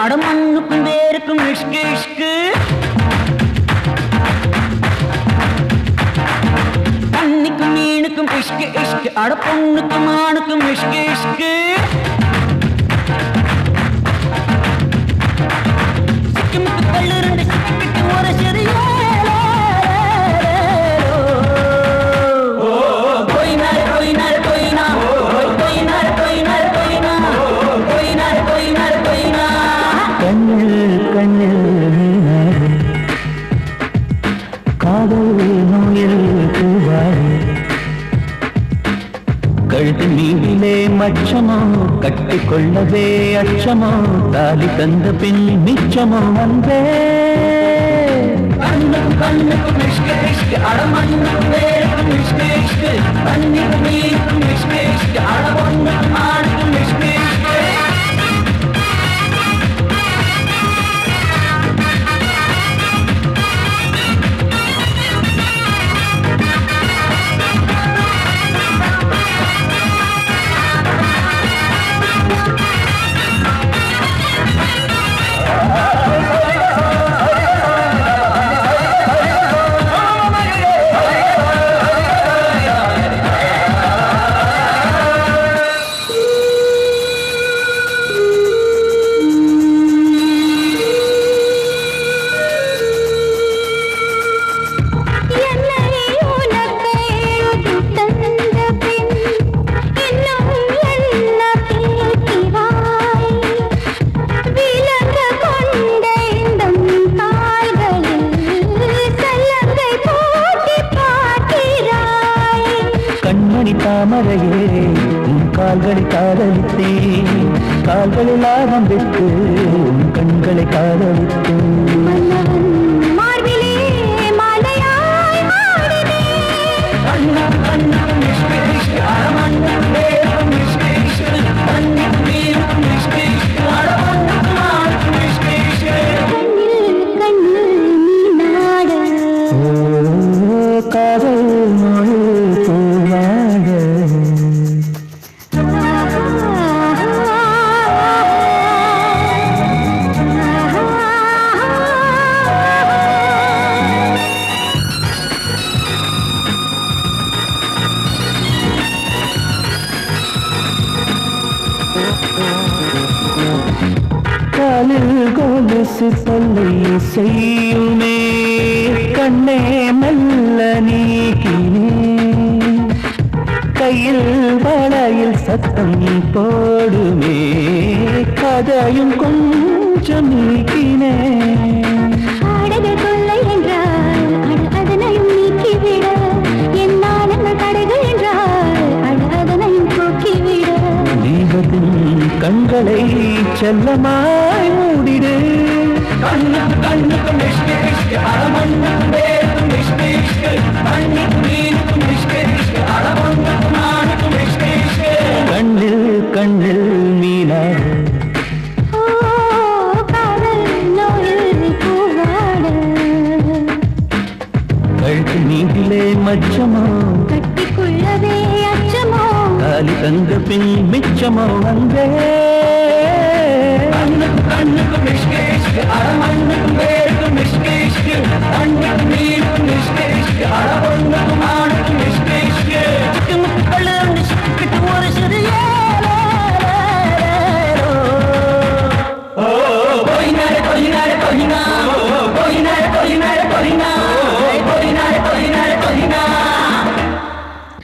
അടമണ്ണുക്കും പേരക്കും ഇഷ്ക് ഇഷ്ക്. കണ്ണിക്കും മീനുക്കും ഇഷ്ക് ഇഷ്ക് അടപ്പൊണ്ണുക്കും ആണുക്കും ഇഷ്ക് ഇഷ്ക്. கழுத்து மீதிலே மச்சமோ கட்டிக்கொள்ளவே அச்சமோ தாலி தந்த பின் மிச்சமோ வந்தே கண்ணுக்கு கண்ணுக்கும் தாமரையே உன் கால்களை காதலித்தேன். கால்களில் ஆரம்பித்து உன் கொலுசு தொல்லை செய்யுமே கண்ணே மெல்ல நீக்கினே கையில் வளையில் சத்தம் போடுமே கதையும் கொஞ்சம் நீக்கினே கண்களை செல்லமாய் மூடிடு. கண்ணுக்கு கண்ணுக்கும் இஷ்கு இஷ்கு அட மண்ணுக்கு வேருக்கும் இஷ்கு இஷ்கு தண்ணிக்கு நீருக்கும் இஷ்கு இஷ்கு கண்ணில் கண்ணில் மீனாடு மச்சமோ. கட்டிக்கொள்ளவே அச்சமோ. காலி தந்த பின் மிச்சமோ வந்தே. கண்ணுக்கு கண்ணுக்கும் இஷ்கு இஷ்கு அட